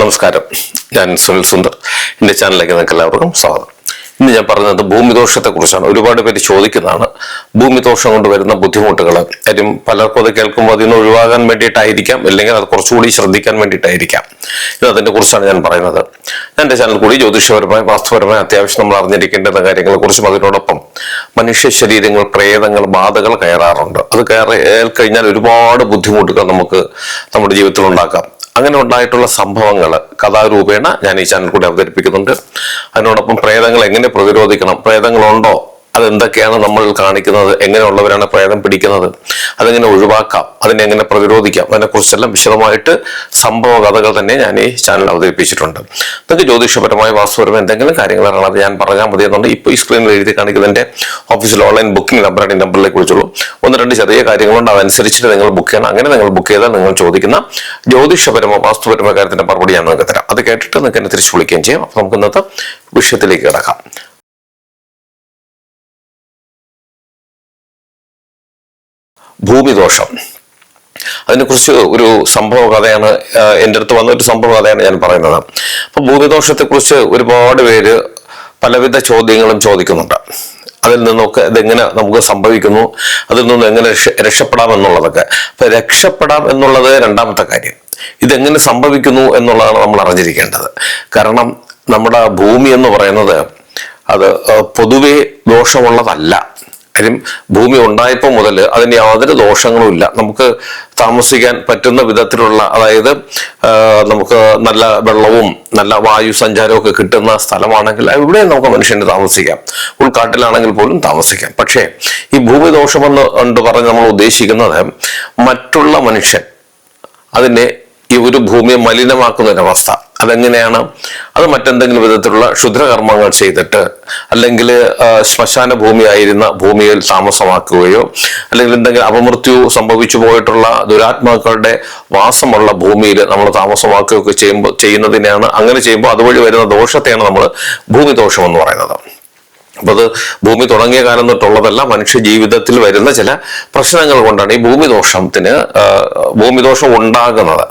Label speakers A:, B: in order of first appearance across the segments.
A: നമസ്കാരം. ഞാൻ സുനിൽ സുന്ദർ. എന്റെ ചാനലിലേക്ക് നിങ്ങൾക്ക് എല്ലാവർക്കും സ്വാഗതം. ഇന്ന് ഞാൻ പറഞ്ഞത് ഭൂമിദോഷത്തെ കുറിച്ചാണ് ഒരുപാട് പേര് ചോദിക്കുന്നതാണ് ഭൂമിദോഷം കൊണ്ട് വരുന്ന ബുദ്ധിമുട്ടുകൾ. കാര്യം പലർക്കും അത് കേൾക്കുമ്പോൾ അതിൽ നിന്ന് ഒഴിവാകാൻ വേണ്ടിയിട്ടായിരിക്കാം അല്ലെങ്കിൽ അത് കുറച്ചുകൂടി ശ്രദ്ധിക്കാൻ വേണ്ടിയിട്ടായിരിക്കാം. ഇത് അതിനെ കുറിച്ചാണ് ഞാൻ പറയുന്നത്. എന്റെ ചാനൽ കൂടി ജ്യോതിഷപരമായി വാസ്തുപരമായി അത്യാവശ്യം നമ്മൾ അറിഞ്ഞിരിക്കേണ്ടുന്ന കാര്യങ്ങളെ കുറിച്ചും അതിനോടൊപ്പം മനുഷ്യ ശരീരങ്ങൾ പ്രേതങ്ങൾ ബാധകൾ കയറാറുണ്ട്. അത് കയറി കഴിഞ്ഞാൽ ഒരുപാട് ബുദ്ധിമുട്ടുകൾ നമുക്ക് നമ്മുടെ ജീവിതത്തിൽ ഉണ്ടാക്കാം. അങ്ങനെ ഉണ്ടായിട്ടുള്ള സംഭവങ്ങൾ കഥാരൂപേണ ഞാൻ ഈ ചാനൽ കൂടി അവതരിപ്പിക്കുന്നുണ്ട്. അതിനോടൊപ്പം പ്രേതങ്ങൾ എങ്ങനെ പ്രതിരോധിക്കണം? പ്രേതങ്ങളുണ്ടോ? അതെന്തൊക്കെയാണ് നമ്മൾ കാണിക്കുന്നത്? എങ്ങനെയുള്ളവരാണ് പ്രേതം പിടിക്കുന്നത്? അതെങ്ങനെ ഒഴിവാക്കാം? അതിനെ എങ്ങനെ പ്രതിരോധിക്കാം? അതിനെക്കുറിച്ചെല്ലാം വിശദമായിട്ട് സംഭവ കഥകൾ തന്നെ ഞാൻ ഈ ചാനൽ അവതരിപ്പിച്ചിട്ടുണ്ട്. നിങ്ങൾക്ക് ജ്യോതിഷപരമായ വാസ്തുപരമായ എന്തെങ്കിലും കാര്യങ്ങളാണ് അത് ഞാൻ പറഞ്ഞാൽ മതി എന്നുണ്ട്. ഇപ്പോൾ ഈ സ്ക്രീനിൽ എഴുതി കാണിക്കുന്നതിന്റെ ഓഫീസിൽ ഓൺലൈൻ ബുക്കിംഗ് നമ്പറാണ് ഈ നമ്പറിലേക്ക് വിളിച്ചുള്ളൂ ഒന്ന് രണ്ട് ചെറിയ കാര്യങ്ങളുണ്ട്. അതനുസരിച്ചിട്ട് നിങ്ങൾ ബുക്ക് ചെയ്യണം. അങ്ങനെ നിങ്ങൾ ബുക്ക് ചെയ്താൽ നിങ്ങൾ ചോദിക്കുന്ന ജ്യോതിഷപരമോ വാസ്തുപരമോ കാര്യത്തിന്റെ മറുപടി ഞാൻ നിങ്ങൾക്ക് തരാം. അത് കേട്ടിട്ട് നിങ്ങൾക്ക് എന്നെ തിരിച്ചു വിളിക്കുകയും ചെയ്യാം. അപ്പോൾ നമുക്ക് ഇന്നത്തെ വിഷയത്തിലേക്ക് കിടക്കാം. ഭൂമിദോഷം. അതിനെക്കുറിച്ച് ഒരു സംഭവ കഥയാണ് എന്റെ അടുത്ത് വന്ന ഒരു സംഭവ കഥയാണ് ഞാൻ പറയുന്നത്. അപ്പൊ ഭൂമിദോഷത്തെക്കുറിച്ച് ഒരുപാട് പേര് പലവിധ ചോദ്യങ്ങളും ചോദിക്കുന്നുണ്ട്. അതിൽ നിന്നൊക്കെ ഇതെങ്ങനെ നമുക്ക് സംഭവിക്കുന്നു അതിൽ നിന്ന് എങ്ങനെ രക്ഷ രക്ഷപ്പെടാം എന്നുള്ളതൊക്കെ. അപ്പൊ രക്ഷപ്പെടാം എന്നുള്ളത് രണ്ടാമത്തെ കാര്യം. ഇതെങ്ങനെ സംഭവിക്കുന്നു എന്നുള്ളതാണ് നമ്മൾ അറിഞ്ഞിരിക്കേണ്ടത്. കാരണം നമ്മുടെ ഭൂമി എന്ന് പറയുന്നത് അത് പൊതുവെ ദോഷമുള്ളതല്ല. കാര്യം ഭൂമി ഉണ്ടായപ്പോൾ മുതൽ അതിന് യാതൊരു ദോഷങ്ങളും ഇല്ല. നമുക്ക് താമസിക്കാൻ പറ്റുന്ന വിധത്തിലുള്ള അതായത് നമുക്ക് നല്ല വെള്ളവും നല്ല വായു സഞ്ചാരവും ഒക്കെ കിട്ടുന്ന സ്ഥലമാണെങ്കിൽ ഇവിടെ നമുക്ക് മനുഷ്യന് താമസിക്കാം. ഉൾക്കാട്ടിലാണെങ്കിൽ പോലും താമസിക്കാം. പക്ഷേ ഈ ഭൂമി ദോഷമെന്ന് കൊണ്ട് പറഞ്ഞ് നമ്മൾ ഉദ്ദേശിക്കുന്നത് മറ്റുള്ള മനുഷ്യൻ അതിനെ ഈ ഒരു ഭൂമിയെ മലിനമാക്കുന്ന ഒരവസ്ഥ അതെങ്ങനെയാണ്? അത് മറ്റെന്തെങ്കിലും വിധത്തിലുള്ള ക്ഷുദ്രകർമ്മങ്ങൾ ചെയ്തിട്ട് അല്ലെങ്കിൽ ശ്മശാന ഭൂമിയായിരുന്ന ഭൂമിയിൽ താമസമാക്കുകയോ അല്ലെങ്കിൽ എന്തെങ്കിലും അപമൃത്യു സംഭവിച്ചു പോയിട്ടുള്ള ദുരാത്മാക്കളുടെ വാസമുള്ള ഭൂമിയിൽ നമ്മൾ താമസമാക്കുകയൊക്കെ ചെയ്യുമ്പോൾ ചെയ്യുന്നതിനെയാണ് അങ്ങനെ ചെയ്യുമ്പോൾ അതുവഴി വരുന്ന ദോഷത്തെയാണ് നമ്മൾ ഭൂമി ദോഷം എന്ന് പറയുന്നത്. അപ്പൊ അത് ഭൂമി തുടങ്ങിയ കാലം തൊട്ടുള്ളതല്ല മനുഷ്യ ജീവിതത്തിൽ വരുന്ന ചില പ്രശ്നങ്ങൾ കൊണ്ടാണ് ഈ ഭൂമിദോഷത്തിന് ഭൂമിദോഷം ഉണ്ടാകുന്നത്.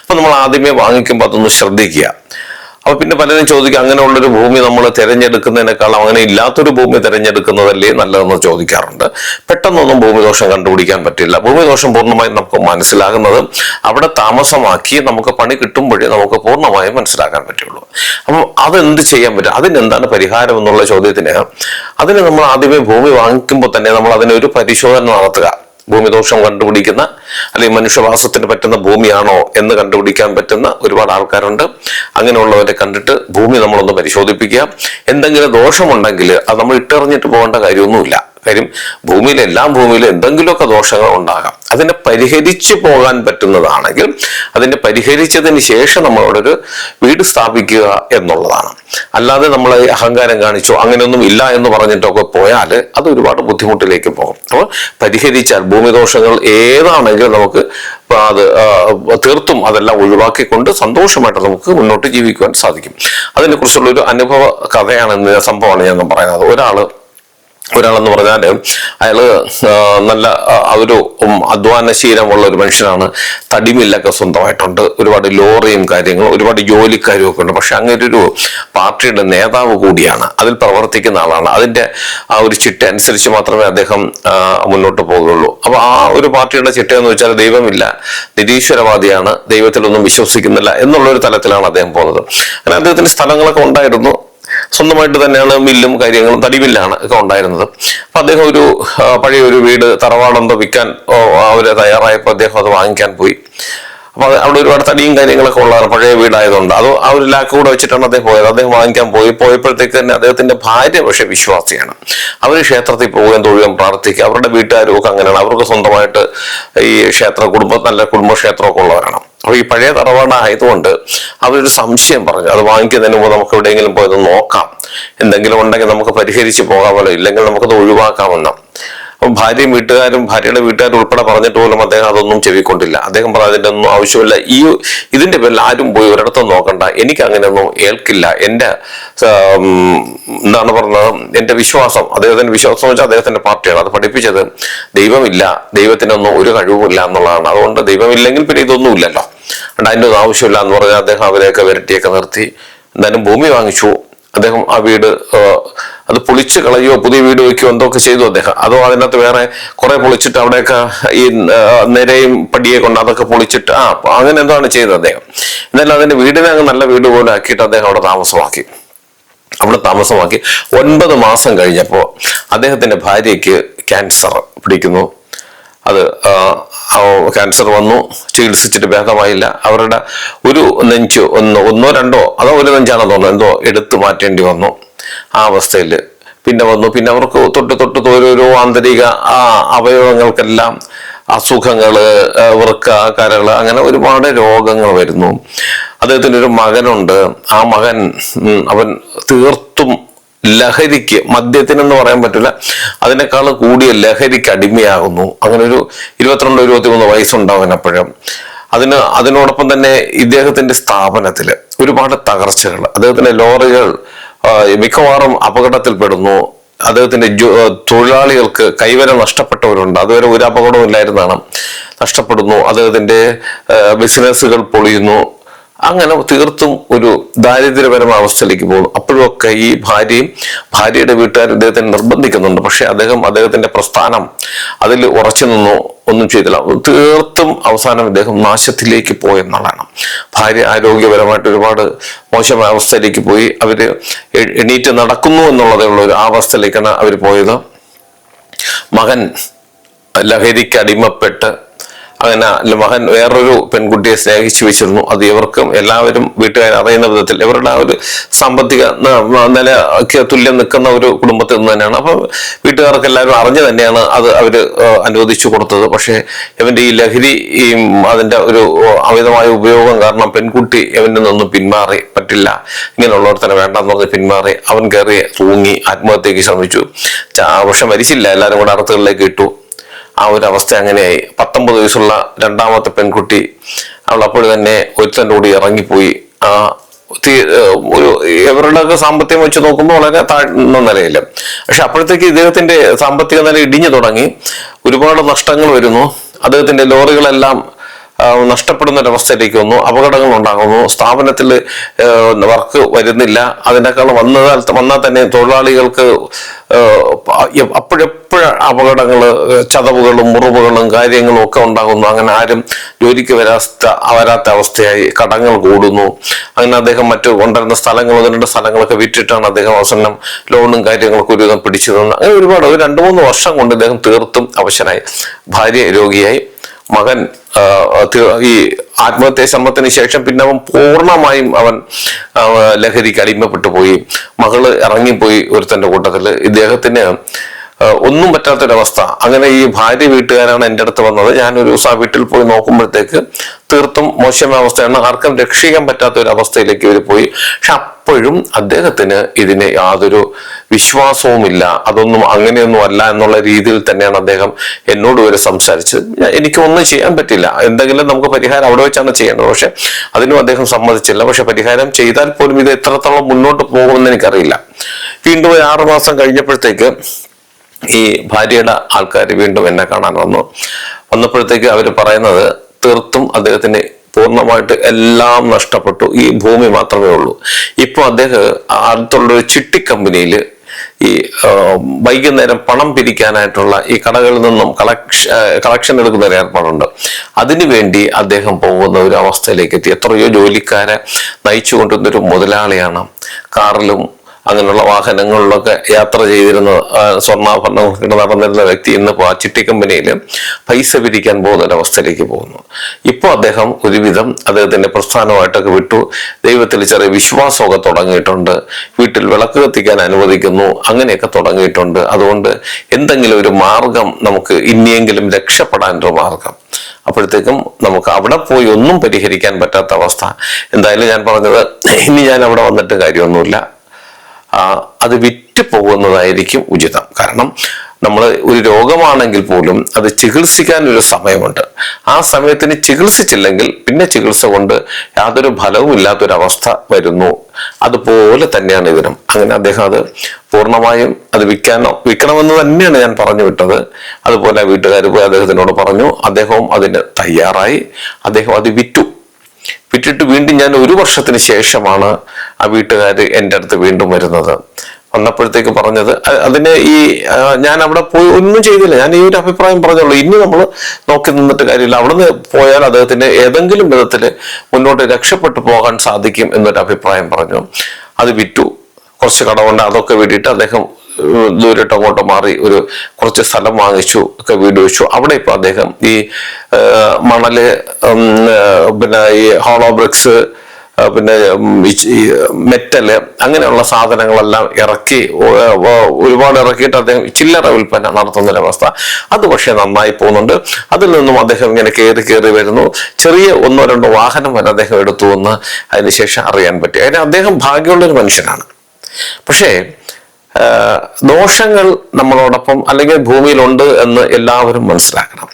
A: അപ്പൊ നമ്മൾ ആദ്യമേ വാങ്ങിക്കുമ്പോൾ അതൊന്ന് ശ്രദ്ധിക്കുക. അപ്പൊ പിന്നെ പലരും ചോദിക്കും അങ്ങനെയുള്ളൊരു ഭൂമി നമ്മൾ തിരഞ്ഞെടുക്കുന്നതിനേക്കാളും അങ്ങനെ ഇല്ലാത്തൊരു ഭൂമി തിരഞ്ഞെടുക്കുന്നതല്ലേ നല്ലതെന്ന് ചോദിക്കാറുണ്ട്. പെട്ടെന്നൊന്നും ഭൂമിദോഷം കണ്ടുപിടിക്കാൻ പറ്റില്ല. ഭൂമിദോഷം പൂർണമായും നമുക്ക് മനസ്സിലാകുന്നത് അവിടെ താമസമാക്കി നമുക്ക് പണി കിട്ടുമ്പോഴേ നമുക്ക് പൂർണമായും മനസ്സിലാക്കാൻ പറ്റുള്ളൂ. അപ്പം അതെന്ത് ചെയ്യാൻ പറ്റും? അതിനെന്താണ് പരിഹാരം എന്നുള്ള ചോദ്യത്തിന് അതിന് നമ്മൾ ആദ്യമേ ഭൂമി വാങ്ങിക്കുമ്പോൾ തന്നെ നമ്മൾ അതിനൊരു പരിശോധന നടത്തുക. ഭൂമിദോഷം കണ്ടുപിടിക്കുന്ന അല്ലെങ്കിൽ മനുഷ്യവാസത്തിന് പറ്റുന്ന ഭൂമിയാണോ എന്ന് കണ്ടുപിടിക്കാൻ പറ്റുന്ന ഒരുപാട് ആൾക്കാരുണ്ട്. അങ്ങനെയുള്ളവരെ കണ്ടിട്ട് ഭൂമി നമ്മളൊന്ന് പരിശോധിപ്പിക്കുക. എന്തെങ്കിലും ദോഷമുണ്ടെങ്കിൽ അത് നമ്മൾ ഇട്ടെറിഞ്ഞിട്ട് പോകേണ്ട കാര്യമൊന്നുമില്ല. കാര്യം ഭൂമിയിൽ എല്ലാം ഭൂമിയിലും എന്തെങ്കിലുമൊക്കെ ദോഷങ്ങൾ ഉണ്ടാകാം. അതിനെ പരിഹരിച്ചു പോകാൻ പറ്റുന്നതാണെങ്കിൽ അതിനെ പരിഹരിച്ചതിന് ശേഷം നമ്മളവിടെ ഒരു വീട് സ്ഥാപിക്കുക എന്നുള്ളതാണ്. അല്ലാതെ നമ്മൾ അഹങ്കാരം കാണിച്ചോ അങ്ങനെയൊന്നും ഇല്ല എന്ന് പറഞ്ഞിട്ടൊക്കെ പോയാൽ അത് ഒരുപാട് ബുദ്ധിമുട്ടിലേക്ക് പോകും. അപ്പോൾ പരിഹരിച്ചാൽ ഭൂമിദോഷങ്ങൾ ഏതാണെങ്കിലും നമുക്ക് അത് തീർത്തും അതെല്ലാം ഒഴിവാക്കിക്കൊണ്ട് സന്തോഷമായിട്ട് നമുക്ക് മുന്നോട്ട് ജീവിക്കുവാൻ സാധിക്കും. അതിനെക്കുറിച്ചുള്ള ഒരു അനുഭവ കഥയാണ് സംഭവമാണ് ഞാൻ പറയുന്നത് ഒരാൾ ഒരാളെന്ന് പറഞ്ഞാൽ അയാൾ നല്ല അതൊരു അധ്വാനശീലമുള്ള ഒരു മനുഷ്യനാണ്. തടിമില്ലൊക്കെ സ്വന്തമായിട്ടുണ്ട്. ഒരുപാട് ലോറിയും കാര്യങ്ങളും ഒരുപാട് ജോലിക്കാരും ഒക്കെ ഉണ്ട്. പക്ഷെ അങ്ങനെ ഒരു പാർട്ടിയുടെ നേതാവ് കൂടിയാണ്. അതിൽ പ്രവർത്തിക്കുന്ന ആളാണ്. അതിന്റെ ആ ഒരു ചിട്ട അനുസരിച്ച് മാത്രമേ അദ്ദേഹം മുന്നോട്ട് പോകുകയുള്ളൂ. അപ്പൊ ആ ഒരു പാർട്ടിയുടെ ചിട്ട എന്ന് വെച്ചാൽ ദൈവമില്ല. നിരീശ്വരവാദിയാണ്. ദൈവത്തിലൊന്നും വിശ്വസിക്കുന്നില്ല എന്നുള്ള ഒരു തലത്തിലാണ് അദ്ദേഹം പോകുന്നത്. അങ്ങനെ അദ്ദേഹത്തിന് സ്ഥലങ്ങളൊക്കെ ഉണ്ടായിരുന്നു. സ്വന്തമായിട്ട് തന്നെയാണ് മില്ലും കാര്യങ്ങളും തടിമില്ലാണ് ഒക്കെ ഉണ്ടായിരുന്നത്. അപ്പൊ അദ്ദേഹം ഒരു പഴയ ഒരു വീട് തറവാടെന്തോ വിൽക്കാൻ അവർ തയ്യാറായപ്പോൾ അദ്ദേഹം അത് വാങ്ങിക്കാൻ പോയി. അപ്പൊ അവിടെ ഒരുപാട് തടിയും കാര്യങ്ങളൊക്കെ ഉള്ളതാണ് പഴയ വീടായതുകൊണ്ട്. അത് ആ ഒരു ലാക്ക് കൂടെ വെച്ചിട്ടാണ് അദ്ദേഹം പോയത്. അദ്ദേഹം വാങ്ങിക്കാൻ പോയി. പോയപ്പോഴത്തേക്ക് തന്നെ അദ്ദേഹത്തിന്റെ ഭാര്യ പക്ഷെ വിശ്വാസിയാണ്. അവർ ക്ഷേത്രത്തിൽ പോവുകയും തൊഴുകയും പ്രാർത്ഥിക്കുക. അവരുടെ വീട്ടുകാരും ഒക്കെ അങ്ങനെയാണ്. അവർക്ക് സ്വന്തമായിട്ട് ഈ ക്ഷേത്ര കുടുംബ നല്ല കുടുംബക്ഷേത്രമൊക്കെ ഉള്ളവരാണ്. അപ്പൊ ഈ പഴയ തറവാട് ആയതുകൊണ്ട് അവരൊരു സംശയം പറഞ്ഞു. അത് വാങ്ങിക്കുന്നതിന് മുമ്പ് നമുക്ക് എവിടെയെങ്കിലും പോയത് നോക്കാം. എന്തെങ്കിലും ഉണ്ടെങ്കിൽ നമുക്ക് പരിഹരിച്ച് പോകാമല്ലോ. ഇല്ലെങ്കിൽ നമുക്കത് ഒഴിവാക്കാമെന്ന്. അപ്പം ഭാര്യയും വീട്ടുകാരും ഭാര്യയുടെ വീട്ടുകാരും ഉൾപ്പെടെ പറഞ്ഞിട്ട് പോലും അദ്ദേഹം അതൊന്നും ചെവിക്കൊണ്ടില്ല. അദ്ദേഹം പറഞ്ഞ അതിന്റെ ഒന്നും ആവശ്യമില്ല. ഈ ഇതിന്റെ പേരിൽ ആരും പോയി ഒരിടത്തും നോക്കണ്ട. എനിക്ക് അങ്ങനെയൊന്നും ഏൽക്കില്ല ഉം, എന്താണ് പറഞ്ഞത്? എന്റെ വിശ്വാസം അദ്ദേഹത്തിന്റെ വിശ്വാസം വെച്ചാൽ അദ്ദേഹത്തിന്റെ പാർട്ടിയാണ്. അത് പഠിപ്പിച്ചത് ദൈവമില്ല. ദൈവത്തിനൊന്നും ഒരു കഴിവുമില്ല എന്നുള്ളതാണ്. അതുകൊണ്ട് ദൈവമില്ലെങ്കിൽ പിന്നെ ഇതൊന്നും ഇല്ലല്ലോ അതുകൊണ്ട് അതിന്റെ ഒന്നും ആവശ്യമില്ല എന്ന് പറഞ്ഞാൽ അദ്ദേഹം അവരെയൊക്കെ വിരട്ടിയൊക്കെ നിർത്തി. എന്തായാലും ഭൂമി വാങ്ങിച്ചു. അദ്ദേഹം ആ വീട് അത് പൊളിച്ച് കളയോ പുതിയ വീട് വയ്ക്കുകയോ എന്തൊക്കെ ചെയ്തു അദ്ദേഹം? അതോ അതിനകത്ത് വേറെ കുറെ പൊളിച്ചിട്ട് അവിടെയൊക്കെ ഈ നിരയും പടിയെ കൊണ്ട് അതൊക്കെ പൊളിച്ചിട്ട് ആ അങ്ങനെ എന്താണ് ചെയ്തത് അദ്ദേഹം? എന്നാലും അതിന്റെ വീടിനെ അങ്ങ് നല്ല വീട് പോലെ ആക്കിയിട്ട് അദ്ദേഹം അവിടെ താമസമാക്കി. അവിടെ താമസമാക്കി. ഒൻപത് മാസം കഴിഞ്ഞപ്പോൾ അദ്ദേഹത്തിന്റെ ഭാര്യയ്ക്ക് ക്യാൻസർ പിടിക്കുന്നു. അത് ക്യാൻസർ വന്നു ചികിത്സിച്ചിട്ട് ഭേദമായില്ല. അവരുടെ ഒരു നെഞ്ച് ഒന്ന് ഒന്നോ രണ്ടോ അതോ ഒരു നെഞ്ചാണെന്ന് തോന്നുന്നു എന്തോ എടുത്തു മാറ്റേണ്ടി വന്നു ആ അവസ്ഥയിൽ. പിന്നെ വന്നു പിന്നെ അവർക്ക് തൊട്ട് തൊട്ട് ഓരോരോ ആന്തരിക ആ അവയവങ്ങൾക്കെല്ലാം അസുഖങ്ങൾ വൃക്ക കരകൾ അങ്ങനെ ഒരുപാട് രോഗങ്ങൾ വരുന്നു. അദ്ദേഹത്തിന്റെ ഒരു മകനുണ്ട്. ആ മകൻ അവൻ തീർത്തും ലഹരിക്ക് മദ്യത്തിനെന്ന് പറയാൻ പറ്റില്ല. അതിനേക്കാൾ കൂടിയ ലഹരിക്ക് അടിമയാകുന്നു. അങ്ങനെ ഒരു ഇരുപത്തിരണ്ട് ഇരുപത്തി മൂന്ന് വയസ്സുണ്ടാവും അപ്പോഴും അതിന് അതിനോടൊപ്പം തന്നെ ഇദ്ദേഹത്തിന്റെ സ്ഥാപനത്തിൽ ഒരുപാട് തകർച്ചകൾ. അദ്ദേഹത്തിന്റെ ലോറികൾ മിക്കവാറും അപകടത്തിൽപ്പെടുന്നു. അദ്ദേഹത്തിന്റെ തൊഴിലാളികൾക്ക് കൈവരം നഷ്ടപ്പെട്ടവരുണ്ട്. അതുവരെ ഒരു അപകടവും ഇല്ലായിരുന്നാണ് നഷ്ടപ്പെടുന്നു. അദ്ദേഹത്തിന്റെ ബിസിനസ്സുകൾ പൊളിയുന്നു. അങ്ങനെ തീർത്തും ഒരു ദാരിദ്ര്യപരമായ അവസ്ഥയിലേക്ക് പോകുന്നു. അപ്പോഴൊക്കെ ഈ ഭാര്യയും ഭാര്യയുടെ വീട്ടുകാർ അദ്ദേഹത്തെ നിർബന്ധിക്കുന്നുണ്ട്. പക്ഷെ അദ്ദേഹം അദ്ദേഹത്തിന്റെ പ്രസ്ഥാനം അതിൽ ഉറച്ചു നിന്നു ഒന്നും ചെയ്തില്ല. തീർത്തും അവസാനം അദ്ദേഹം നാശത്തിലേക്ക് പോയെന്നുള്ളതാണ് ഭാര്യ ആരോഗ്യപരമായിട്ട് ഒരുപാട് മോശമായ അവസ്ഥയിലേക്ക് പോയി. അവർ എണീറ്റ് നടക്കുന്നു എന്നുള്ളതേ ഉള്ള ഒരു ആ അവസ്ഥയിലേക്കാണ് അവർ പോയത്. മകൻ ലഹരിക്ക് അടിമപ്പെട്ട് അങ്ങനെ മകൻ വേറൊരു പെൺകുട്ടിയെ സ്നേഹിച്ചു വെച്ചിരുന്നു. അത് ഇവർക്കും എല്ലാവരും വീട്ടുകാർ അറിയുന്ന വിധത്തിൽ ഇവരുടെ ആ ഒരു സാമ്പത്തിക നില നിലയ്ക്ക് തുല്യം നിൽക്കുന്ന ഒരു കുടുംബത്തിൽ നിന്ന് തന്നെയാണ്. അപ്പം വീട്ടുകാർക്ക് എല്ലാവരും അറിഞ്ഞു തന്നെയാണ് അത് ഏഹ്, അനുവദിച്ചു കൊടുത്തത്. പക്ഷേ ഇവന്റെ ഈ ലഹരി ഈ അതിന്റെ ഒരു അമിതമായ ഉപയോഗം കാരണം പെൺകുട്ടി ഇവന്റെ നിന്നും പിന്മാറി പറ്റില്ല. ഇങ്ങനെയുള്ളവർ തന്നെ വേണ്ടെന്ന് പറഞ്ഞ് പിന്മാറി അവൻ കയറി തൂങ്ങി ആത്മഹത്യക്ക് ശ്രമിച്ചു. പക്ഷെ മരിച്ചില്ല. എല്ലാവരും കൂടെ അർത്ഥങ്ങളിലേക്ക് ഇട്ടു. ആ ഒരു അവസ്ഥ അങ്ങനെയായി. പത്തൊമ്പത് വയസ്സുള്ള രണ്ടാമത്തെ പെൺകുട്ടി അവൾ അപ്പോൾ തന്നെ ഒരുത്തന്റെ കൂടി ഇറങ്ങിപ്പോയി. ആ ഒരു ഇവരുടെയൊക്കെ സാമ്പത്തികം വെച്ച് നോക്കുമ്പോൾ വളരെ താഴ്ന്ന നിലയില്ല പക്ഷെ അപ്പോഴത്തേക്ക് ഇദ്ദേഹത്തിന്റെ സാമ്പത്തിക നില ഇടിഞ്ഞു തുടങ്ങി. ഒരുപാട് നഷ്ടങ്ങൾ വരുന്നു. അദ്ദേഹത്തിന്റെ ലോറികളെല്ലാം നഷ്ടപ്പെടുന്ന ഒരവസ്ഥയിലേക്ക് വന്നു അപകടങ്ങൾ ഉണ്ടാകുന്നു സ്ഥാപനത്തിൽ വർക്ക് വരുന്നില്ല അതിനേക്കാൾ വന്നതാൽ വന്നാൽ തന്നെ തൊഴിലാളികൾക്ക് അപ്പോഴെപ്പോഴ അപകടങ്ങൾ ചതവുകളും മുറിവുകളും കാര്യങ്ങളും ഒക്കെ ഉണ്ടാകുന്നു. അങ്ങനെ ആരും ജോലിക്ക് വരാത്ത വരാത്ത അവസ്ഥയായി കടങ്ങൾ കൂടുന്നു. അങ്ങനെ അദ്ദേഹം മറ്റു കൊണ്ടുവരുന്ന സ്ഥലങ്ങൾ ഒന്നിട്ട് സ്ഥലങ്ങളൊക്കെ വിറ്റിട്ടാണ് അദ്ദേഹം അവസാനം ലോണും കാര്യങ്ങളൊക്കെ ഒരുവിധം പിടിച്ചു തന്നത്. അങ്ങനെ ഒരുപാട് ഒരു രണ്ട് മൂന്ന് വർഷം കൊണ്ട് അദ്ദേഹം തീർത്തും അവശനായി. ഭാര്യ രോഗിയായി. മകൻ ഈ ആത്മഹത്യ ശ്രമത്തിന് ശേഷം പിന്നെ അവൻ പൂർണമായും അവൻ ലഹരിക്ക് അടിമപ്പെട്ടു പോയി. മകൾ ഇറങ്ങിപ്പോയി ഒരുത്തന്റെ കൂട്ടത്തിൽ. ഇദ്ദേഹത്തിന് ഒന്നും പറ്റാത്തൊരവസ്ഥ. അങ്ങനെ ഈ ഭാര്യ വീട്ടുകാരാണ് എന്റെ അടുത്ത് വന്നത്. ഞാനൊരു ദിവസം വീട്ടിൽ പോയി നോക്കുമ്പോഴത്തേക്ക് തീർത്തും മോശമായ അവസ്ഥയാണ്. ആർക്കും രക്ഷിക്കാൻ പറ്റാത്ത ഒരു അവസ്ഥയിലേക്ക് ഇവർ പോയി. പക്ഷെ അപ്പോഴും അദ്ദേഹത്തിന് ഇതിന് യാതൊരു വിശ്വാസവുമില്ല. അതൊന്നും അങ്ങനെയൊന്നും അല്ല എന്നുള്ള രീതിയിൽ തന്നെയാണ് അദ്ദേഹം എന്നോട് വരെ സംസാരിച്ചത്. എനിക്ക് ഒന്നും ചെയ്യാൻ പറ്റില്ല. എന്തെങ്കിലും നമുക്ക് പരിഹാരം അവിടെ വെച്ചാണ് ചെയ്യേണ്ടത്. പക്ഷെ അതിനും അദ്ദേഹം സമ്മതിച്ചില്ല. പക്ഷെ പരിഹാരം ചെയ്താൽ പോലും ഇത് എത്രത്തോളം മുന്നോട്ട് പോകുമെന്ന് എനിക്കറിയില്ല. വീണ്ടും ഒരു ആറുമാസം കഴിഞ്ഞപ്പോഴത്തേക്ക് ഈ ഭാര്യയുടെ ആൾക്കാർ വീണ്ടും എന്നെ കാണാൻ വന്നു. വന്നപ്പോഴത്തേക്ക് അവർ പറയുന്നത് തീർത്തും അദ്ദേഹത്തിന് പൂർണമായിട്ട് എല്ലാം നഷ്ടപ്പെട്ടു. ഈ ഭൂമി മാത്രമേ ഉള്ളൂ. ഇപ്പോൾ അദ്ദേഹം അടുത്തുള്ള ഒരു ചിട്ടി കമ്പനിയിൽ ഈ വൈകുന്നേരം പണം പിരിക്കാനായിട്ടുള്ള ഈ കടകളിൽ നിന്നും കളക്ഷ കളക്ഷൻ എടുക്കുന്ന ഒരു ഏർപ്പാടുണ്ട്. അതിനുവേണ്ടി അദ്ദേഹം പോകുന്ന ഒരു അവസ്ഥയിലേക്ക് എത്തി. എത്രയോ ജോലിക്കാരെ നയിച്ചുകൊണ്ടിരുന്ന ഒരു മുതലാളിയാണ് കാറിലും അങ്ങനെയുള്ള വാഹനങ്ങളിലൊക്കെ യാത്ര ചെയ്തിരുന്ന സ്വർണാഭരണങ്ങൾ നടന്നിരുന്ന വ്യക്തി ഇന്നിപ്പോൾ ആ ചിട്ടി കമ്പനിയിൽ പൈസ പിരിക്കാൻ പോകുന്ന ഒരവസ്ഥയിലേക്ക് പോകുന്നു. ഇപ്പോൾ അദ്ദേഹം ഒരുവിധം അദ്ദേഹത്തിന്റെ പ്രസ്ഥാനമായിട്ടൊക്കെ വിട്ടു. ദൈവത്തിൽ ചെറിയ വിശ്വാസമൊക്കെ തുടങ്ങിയിട്ടുണ്ട്. വീട്ടിൽ വിളക്ക് കത്തിക്കാൻ അനുവദിക്കുന്നു. അങ്ങനെയൊക്കെ തുടങ്ങിയിട്ടുണ്ട്. അതുകൊണ്ട് എന്തെങ്കിലും ഒരു മാർഗം നമുക്ക് ഇനിയെങ്കിലും രക്ഷപ്പെടാനൊരു മാർഗം. അപ്പോഴത്തേക്കും നമുക്ക് അവിടെ പോയി ഒന്നും പരിഹരിക്കാൻ പറ്റാത്ത അവസ്ഥ. എന്തായാലും ഞാൻ പറഞ്ഞത് ഇനി ഞാൻ അവിടെ വന്നിട്ട് കാര്യമൊന്നുമില്ല. അത് വിറ്റ് പോകുന്നതായിരിക്കും ഉചിതം. കാരണം നമ്മൾ ഒരു രോഗമാണെങ്കിൽ പോലും അത് ചികിത്സിക്കാൻ ഒരു സമയമുണ്ട്. ആ സമയത്തിന് ചികിത്സിച്ചില്ലെങ്കിൽ പിന്നെ ചികിത്സ കൊണ്ട് യാതൊരു ഫലവും ഇല്ലാത്തൊരവസ്ഥ വരുന്നു. അതുപോലെ തന്നെയാണ് ഇതിനും. അങ്ങനെ അദ്ദേഹം അത് പൂർണമായും അത് വിൽക്കാനോ വിൽക്കണമെന്ന് തന്നെയാണ് ഞാൻ പറഞ്ഞു വിട്ടത്. അതുപോലെ വീട്ടുകാർ പോയി അദ്ദേഹത്തിനോട് പറഞ്ഞു. അദ്ദേഹവും അതിന് തയ്യാറായി. അദ്ദേഹം അത് വിറ്റു. വിറ്റിട്ട് വീണ്ടും ഞാൻ ഒരു വർഷത്തിന് ശേഷമാണ് ആ വീട്ടുകാർ എന്റെ അടുത്ത് വീണ്ടും വരുന്നത്. വന്നപ്പോഴത്തേക്ക് പറഞ്ഞത് അതിന് ഈ ഞാൻ അവിടെ പോയി ഒന്നും ചെയ്തില്ല. ഞാൻ ഈ ഒരു അഭിപ്രായം പറഞ്ഞുള്ളൂ. ഇനി നമ്മൾ നോക്കി നിന്നിട്ട് കാര്യമില്ല. അവിടുന്ന് പോയാൽ അദ്ദേഹത്തിന് ഏതെങ്കിലും വിധത്തിൽ മുന്നോട്ട് രക്ഷപ്പെട്ടു പോകാൻ സാധിക്കും എന്നൊരു അഭിപ്രായം പറഞ്ഞു. അത് വിറ്റു. കുറച്ച് കടമുണ്ട് അതൊക്കെ വിട്ടിട്ട് അദ്ദേഹം ദൂരോട്ട് അങ്ങോട്ട് മാറി ഒരു കുറച്ച് സ്ഥലം വാങ്ങിച്ചു ഒക്കെ വീട് വെച്ചു. അവിടെ ഇപ്പൊ അദ്ദേഹം ഈ മണൽ പിന്നെ ഈ ഹോളോ ബ്രിക്സ് പിന്നെ മെറ്റൽ അങ്ങനെയുള്ള സാധനങ്ങളെല്ലാം ഇറക്കി ഒരുപാട് ഇറക്കിയിട്ട് അദ്ദേഹം ചില്ലറ വിൽപ്പന നടത്തുന്ന അവസ്ഥ. അത് പക്ഷേ നന്നായി പോകുന്നുണ്ട്. അതിൽ നിന്നും അദ്ദേഹം ഇങ്ങനെ കയറി കയറി വരുന്നു. ചെറിയ ഒന്നോ രണ്ടോ വാഹനം വരെ അദ്ദേഹം എടുത്തു എന്ന് അതിനുശേഷം അറിയാൻ പറ്റി. അതിന് അദ്ദേഹം ഭാഗ്യമുള്ള ഒരു മനുഷ്യനാണ്. പക്ഷേ ദോഷങ്ങൾ നമ്മളോടൊപ്പം അല്ലെങ്കിൽ ഭൂമിയിലുണ്ട് എന്ന് എല്ലാവരും മനസ്സിലാക്കണം.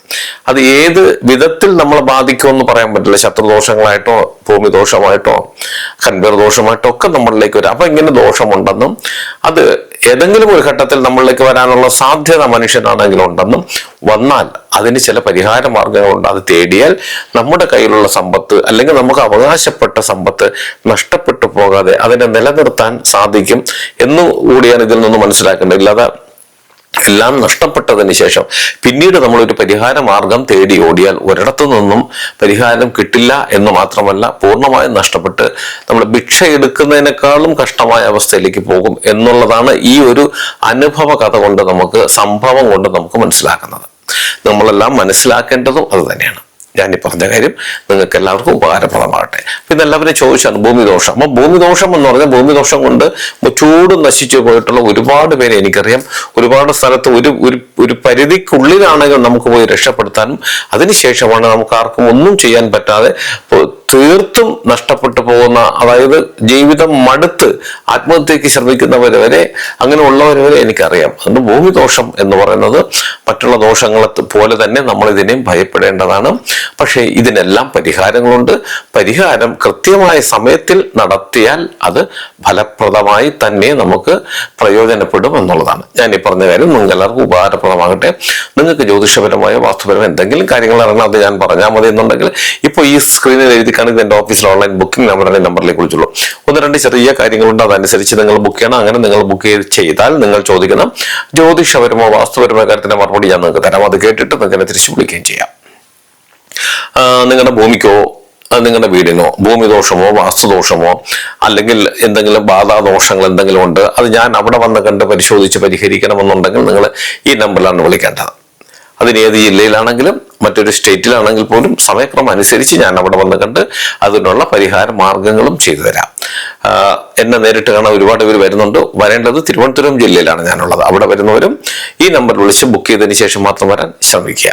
A: അത് ഏത് വിധത്തിൽ നമ്മളെ ബാധിക്കുമെന്ന് പറയാൻ പറ്റില്ല. ശത്രുദോഷങ്ങളായിട്ടോ ഭൂമി ദോഷമായിട്ടോ കൻപേർ ദോഷമായിട്ടോ ഒക്കെ നമ്മളിലേക്ക് വരും. അപ്പൊ ഇങ്ങനെ ദോഷമുണ്ടെന്നും അത് ഏതെങ്കിലും ഒരു ഘട്ടത്തിൽ നമ്മളിലേക്ക് വരാനുള്ള സാധ്യത മനുഷ്യനാണെങ്കിലും ഉണ്ടെന്നും വന്നാൽ അതിന് ചില പരിഹാര മാർഗങ്ങളുണ്ട്. അത് തേടിയാൽ നമ്മുടെ കയ്യിലുള്ള സമ്പത്ത് അല്ലെങ്കിൽ നമുക്ക് അവകാശപ്പെട്ട സമ്പത്ത് നഷ്ടപ്പെട്ടു പോകാതെ അതിനെ നിലനിർത്താൻ സാധിക്കും എന്നു കൂടിയാണ് ഇതിൽ നിന്ന് മനസ്സിലാക്കേണ്ടത് ഇല്ലാതെ എല്ലാം നഷ്ടപ്പെട്ടതിന് ശേഷം പിന്നീട് നമ്മളൊരു പരിഹാര മാർഗം തേടി ഓടിയാൽ ഒരിടത്തു നിന്നും പരിഹാരം കിട്ടില്ല എന്ന് മാത്രമല്ല പൂർണമായും നഷ്ടപ്പെട്ട് നമ്മൾ ഭിക്ഷ എടുക്കുന്നതിനേക്കാളും കഷ്ടമായ അവസ്ഥയിലേക്ക് പോകും എന്നുള്ളതാണ് ഈ ഒരു അനുഭവ കഥ കൊണ്ട് നമുക്ക് സംഭവം കൊണ്ട് നമുക്ക് മനസ്സിലാക്കുന്നത്. നമ്മളെല്ലാം മനസ്സിലാക്കേണ്ടതും അത് തന്നെയാണ്. ഈ പറഞ്ഞ കാര്യം? നിങ്ങൾക്ക് എല്ലാവർക്കും ഉപകാരപ്രദമാകട്ടെ. പിന്നെ എല്ലാവരും ചോദിച്ചാണ് ഭൂമിദോഷം. അപ്പൊ ഭൂമിദോഷം എന്ന് പറഞ്ഞാൽ ഭൂമിദോഷം കൊണ്ട് ചൂട് നശിച്ചു പോയിട്ടുള്ള ഒരുപാട് പേരെ എനിക്കറിയാം. ഒരുപാട് സ്ഥലത്ത് ഒരു ഒരു പരിധിക്കുള്ളിലാണെങ്കിൽ നമുക്ക് പോയി രക്ഷപ്പെടുത്താനും അതിനുശേഷമാണ് നമുക്ക് ആർക്കും ഒന്നും ചെയ്യാൻ പറ്റാതെ തീർത്തും നഷ്ടപ്പെട്ടു പോകുന്ന അതായത് ജീവിതം മടുത്ത് ആത്മഹത്യക്ക് ശ്രമിക്കുന്നവരെ വരെ അങ്ങനെ ഉള്ളവരെ വരെ എനിക്കറിയാം. അതുകൊണ്ട് ഭൂമിദോഷം എന്ന് പറയുന്നത് മറ്റുള്ള ദോഷങ്ങളെ പോലെ തന്നെ നമ്മൾ ഇതിനെയും ഭയപ്പെടേണ്ടതാണ്. പക്ഷേ ഇതിനെല്ലാം പരിഹാരങ്ങളുണ്ട്. പരിഹാരം കൃത്യമായ സമയത്തിൽ നടത്തിയാൽ അത് ഫലപ്രദമായി തന്നെ നമുക്ക് പ്രയോജനപ്പെടും എന്നുള്ളതാണ്. ഞാൻ ഈ പറഞ്ഞ കാര്യം നിങ്ങൾക്ക് എല്ലാവർക്കും ഉപകാരപ്രദമാകട്ടെ. നിങ്ങൾക്ക് ജ്യോതിഷപരമായ വാസ്തുപരമായ എന്തെങ്കിലും കാര്യങ്ങൾ അറിയണം അത് ഞാൻ പറഞ്ഞാൽ മതി എന്നുണ്ടെങ്കിൽ ഇപ്പോൾ ഈ സ്ക്രീനിൽ എഴുതി കാണിക്കുന്ന എന്റെ ഓഫീസിൽ ഓൺലൈൻ ബുക്കിംഗ് നമ്പറിന്റെ നമ്പറിലേക്ക് വിളിച്ചുള്ളൂ. ഒന്ന് രണ്ട് ചെറിയ കാര്യങ്ങളുണ്ട്. അതനുസരിച്ച് നിങ്ങൾ ബുക്ക് ചെയ്യണം. അങ്ങനെ നിങ്ങൾ ബുക്ക് ചെയ്താൽ നിങ്ങൾ ചോദിക്കണം ജ്യോതിഷപരമോ വാസ്തുപരമോ കാര്യത്തിന്റെ മറുപടി ഞാൻ നിങ്ങൾക്ക് തരാം. അത് കേട്ടിട്ട് നിങ്ങൾക്ക് എന്നെ തിരിച്ചു വിളിക്കുകയും ചെയ്യാം. നിങ്ങളുടെ ഭൂമിക്കോ നിങ്ങളുടെ വീടിനോ ഭൂമിദോഷമോ വാസ്തുദോഷമോ അല്ലെങ്കിൽ എന്തെങ്കിലും ബാധാദോഷങ്ങൾ എന്തെങ്കിലും ഉണ്ട് അത് ഞാൻ അവിടെ വന്ന് കണ്ട് പരിശോധിച്ച് പരിഹരിക്കണമെന്നുണ്ടെങ്കിൽ നിങ്ങൾ ഈ നമ്പറിലാണ് വിളിക്കേണ്ടത്. അതിന് ഏത് ജില്ലയിലാണെങ്കിലും മറ്റൊരു സ്റ്റേറ്റിലാണെങ്കിൽ പോലും സമയക്രമം അനുസരിച്ച് ഞാൻ അവിടെ വന്ന് കണ്ട് അതിനുള്ള പരിഹാര മാർഗങ്ങളും ചെയ്തു തരാം. എന്നെ നേരിട്ട് കാണാൻ ഒരുപാട് പേര് വരുന്നുണ്ട്. വരേണ്ടത് തിരുവനന്തപുരം ജില്ലയിലാണ് ഞാനുള്ളത്. അവിടെ വരുന്നവരും ഈ നമ്പർ വിളിച്ച് ബുക്ക് ചെയ്തതിന് ശേഷം മാത്രം വരാൻ ശ്രമിക്കുക.